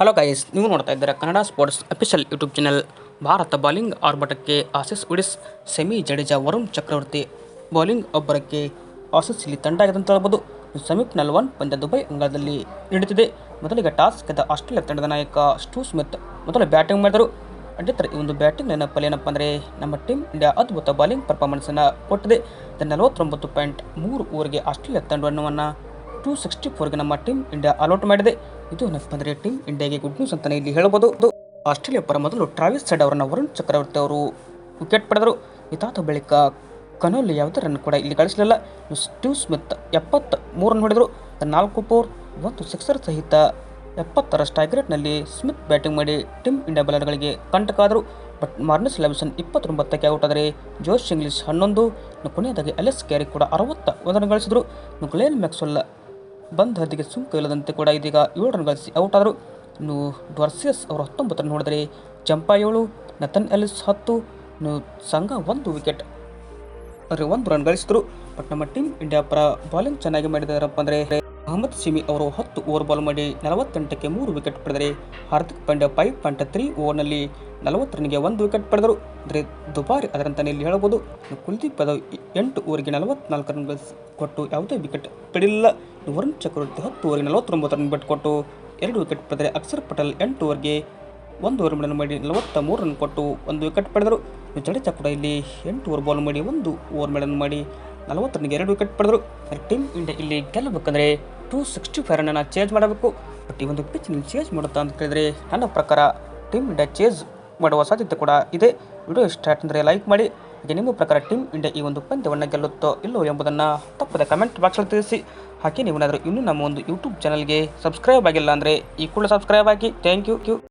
Hello guys ನೀವು ನೋಡ್ತಾ ಇದ್ದೀರಾ Kannada sports official YouTube channel Bharat bowling ಆರ್ಭಟಕ್ಕೆ Aussies ಉಡಿಸ್ ಸೆಮಿ ಜಡೇಜಾ ವರುಣ್ ಚಕ್ರವರ್ತಿ. ಬೌಲಿಂಗ್ ಒಬ್ಬರಕ್ಕೆ ಆಸಿಸ್ ಇಲ್ಲಿ ತಂಡ ಆಗಿದೆ ಅಂತ ಹೇಳ್ಬೋದು. ಸಮೀಪ್ ಒನ್ ಪಂದ್ಯ ದುಬೈ ಅಂಗಳದಲ್ಲಿ ನೀಡುತ್ತಿದೆ ಮೊದಲಿಗೆ ಟಾಸ್ ಗೆದ್ದ ಆಸ್ಟ್ರೇಲಿಯಾ ತಂಡದ ನಾಯಕ ಸ್ಟೂ ಸ್ಮಿತ್ ಮೊದಲು ಬ್ಯಾಟಿಂಗ್ ಮಾಡಿದರು. ಅಡ್ಡಿತರ ಈ ಒಂದು ಬ್ಯಾಟಿಂಗ್ ನೆನಪಲ್ಲಿ ಏನಪ್ಪ ಅಂದರೆ ನಮ್ಮ ಟೀಮ್ ಇಂಡಿಯಾ ಅದ್ಭುತ ಬೌಲಿಂಗ್ ಪರ್ಫಾರ್ಮೆನ್ಸನ್ನು ಕೊಟ್ಟಿದೆ. ನಲವತ್ತೊಂಬತ್ತು ಪಾಯಿಂಟ್ ಮೂರು ಓವರ್ಗೆ ಆಸ್ಟ್ರೇಲಿಯಾ ತಂಡವನ್ನು ಟೂ ಸಿಕ್ಸ್ಟಿ ಫೋರ್ಗೆ ನಮ್ಮ ಟೀಮ್ ಇಂಡಿಯಾ ಅಲೌಟ್ ಮಾಡಿದೆ. ಇದು ಏನಪ್ಪ ಅಂದರೆ ಟೀಮ್ ಇಂಡಿಯಾಗೆ ಗುಡ್ ನ್ಯೂಸ್ ಅಂತಲೇ ಇಲ್ಲಿ ಹೇಳ್ಬೋದು ಇದು ಆಸ್ಟ್ರೇಲಿಯಾ ಪರ ಮೊದಲು ಟ್ರಾವಿಸ್ ಸೆಡ್ ಅವರನ್ನು ವರುಣ್ ಚಕ್ರವರ್ತಿ ಅವರು ವಿಕೆಟ್ ಪಡೆದರು. ಇದಾದ ಬಳಿಕ ಕನೋಲಿ ಯಾವುದೇ ರನ್ ಕೂಡ ಇಲ್ಲಿ ಗಳಿಸಲಿಲ್ಲ. ಸ್ಟೀವ್ ಸ್ಮಿತ್ ಎಪ್ಪತ್ತ ಮೂರನ್ನು ರನ್ ಹೊಡೆದರು. ನಾಲ್ಕು ಫೋರ್ ಒಂದು ಸಿಕ್ಸರ್ ಸಹಿತ ಎಪ್ಪತ್ತರ ಸ್ಟ್ರೈಕ್ ಸ್ಮಿತ್ ಬ್ಯಾಟಿಂಗ್ ಮಾಡಿ ಟೀಮ್ ಇಂಡಿಯಾ ಬೌಲರ್ಗಳಿಗೆ ಕಂಟಕಾದರು. ಬಟ್ ಮಾರ್ನಸ್ ಲೆವಿಸನ್ ಇಪ್ಪತ್ತೊಂಬತ್ತಕ್ಕೆ ಔಟ್ ಆದರೆ ಜೋಶ್ ಇಂಗ್ಲಿಷ್ ಹನ್ನೊಂದು, ಕೊನೆಯದಾಗಿ ಎಲೆಸ್ ಕ್ಯಾರಿ ಕೂಡ ಅರವತ್ತ ಒಂದನ್ನು ಗಳಿಸಿದರು. ಗ್ಲೇನ್ ಮ್ಯಾಕ್ಸ್ವೆಲ್ ಬಂದ್ ಹದ್ದಿಗೆ ಸುಂಕ ಇಲ್ಲದಂತೆ ಕೂಡ ಇದೀಗ ಏಳು ರನ್ ಗಳಿಸಿ ಔಟ್ ಆದರು ಇನ್ನು ಡೊರ್ಸಿಯಸ್ ಅವರು ಹತ್ತೊಂಬತ್ತು ರನ್ ನೋಡಿದರೆ ಚಂಪಾ ಏಳು ನತನ್ ಎಲಿಸ್ ಹತ್ತು, ಇನ್ನು ಸಂಘ ಒಂದು ವಿಕೆಟ್. ಅಂದರೆ ಒಂದು ರನ್ ಗಳಿಸಿದರು. ಬಟ್ ನಮ್ಮ ಟೀಮ್ ಇಂಡಿಯಾ ಪರ ಬೌಲಿಂಗ್ ಚೆನ್ನಾಗಿ ಮಾಡಿದಾರಪ್ಪ ಅಂದರೆ ಮೊಹಮ್ಮದ್ ಸಿಮಿ ಅವರು ಹತ್ತು ಓವರ್ ಬಾಲ್ ಮಾಡಿ ನಲವತ್ತೆಂಟಕ್ಕೆ ಮೂರು ವಿಕೆಟ್ ಪಡೆದರೆ Hardik Pandya five point three ಓವರ್ನಲ್ಲಿ ನಲವತ್ತು ರನ್ಗೆ ಒಂದು ವಿಕೆಟ್ ಪಡೆದರು. ಅಂದರೆ ದುಬಾರಿ ಅದರಂತಾನೆ ಇಲ್ಲಿ ಹೇಳಬಹುದು. ಕುಲ್ದೀಪ್ ಯಾದವ್ ಎಂಟು ಓವರ್ಗೆ ನಲವತ್ನಾಲ್ಕು ರನ್ ಕೊಟ್ಟು ಯಾವುದೇ ವಿಕೆಟ್ ಪಡೆಯಲಿಲ್ಲ ವರುಣ್ ಚಕ್ರವರ್ತಿ ಹತ್ತು ಓವರ್ಗೆ ನಲವತ್ತೊಂಬತ್ತು ರನ್ ಬಿಟ್ಟು ಕೊಟ್ಟು ಎರಡು ವಿಕೆಟ್ ಪಡೆದರೆ ಅಕ್ಷರ್ ಪಟೇಲ್ ಎಂಟು ಓವರ್ಗೆ ಒಂದು ಓವರ್ ರನ್ ಮಾಡಿ ನಲವತ್ತ ಮೂರು ರನ್ ಕೊಟ್ಟು ಒಂದು ವಿಕೆಟ್ ಪಡೆದರು. ಜಡೇಜಾ ಕೂಡ ಇಲ್ಲಿ ಎಂಟು ಓವರ್ ಬಾಲ್ ಮಾಡಿ ಒಂದು ಓವರ್ ಮೇಡನ್ ಮಾಡಿ ನಲವತ್ತು ರನ್ಗೆ ಎರಡು ವಿಕೆಟ್ ಪಡೆದರು. ಟೀಮ್ ಇಂಡಿಯಾ ಇಲ್ಲಿ ಗೆಲ್ಲಬೇಕಂದ್ರೆ ಟೂ ಸಿಕ್ಸ್ಟಿ ಫೈವ್ ರನ್ನನ್ನು ಚೇಂಜ್ ಮಾಡಬೇಕು. ಬಟ್ ಈ ಒಂದು ಪಿಚ್ನಲ್ಲಿ ಚೇಂಜ್ ಮಾಡುತ್ತಾ ಅಂತ ಕೇಳಿದರೆ ನನ್ನ ಪ್ರಕಾರ ಟೀಮ್ ಇಂಡಿಯಾ ಚೇಂಜ್ ಮಾಡುವ ಸಾಧ್ಯತೆ ಕೂಡ ಇದೆ. ವಿಡಿಯೋ ಇಷ್ಟ ಅಂದರೆ ಲೈಕ್ ಮಾಡಿ. ಹಾಗೆ ನಿಮ್ಮ ಪ್ರಕಾರ ಟೀಮ್ ಇಂಡಿಯಾ ಈ ಒಂದು ಪಂದ್ಯವನ್ನು ಗೆಲ್ಲುತ್ತೋ ಇಲ್ಲೋ ಎಂಬುದನ್ನು ತಪ್ಪದೆ ಕಮೆಂಟ್ ಬಾಕ್ಸಲ್ಲಿ ತಿಳಿಸಿ. ಹಾಗೆ ನೀವೇನಾದರೂ ಇನ್ನೂ ನಮ್ಮ ಒಂದು ಯೂಟ್ಯೂಬ್ ಚಾನಲ್ಗೆ ಸಬ್ಸ್ಕ್ರೈಬ್ ಆಗಿಲ್ಲ ಅಂದರೆ ಈ ಕೂಡ ಸಬ್ಸ್ಕ್ರೈಬ್ ಆಗಿ. Thank U Q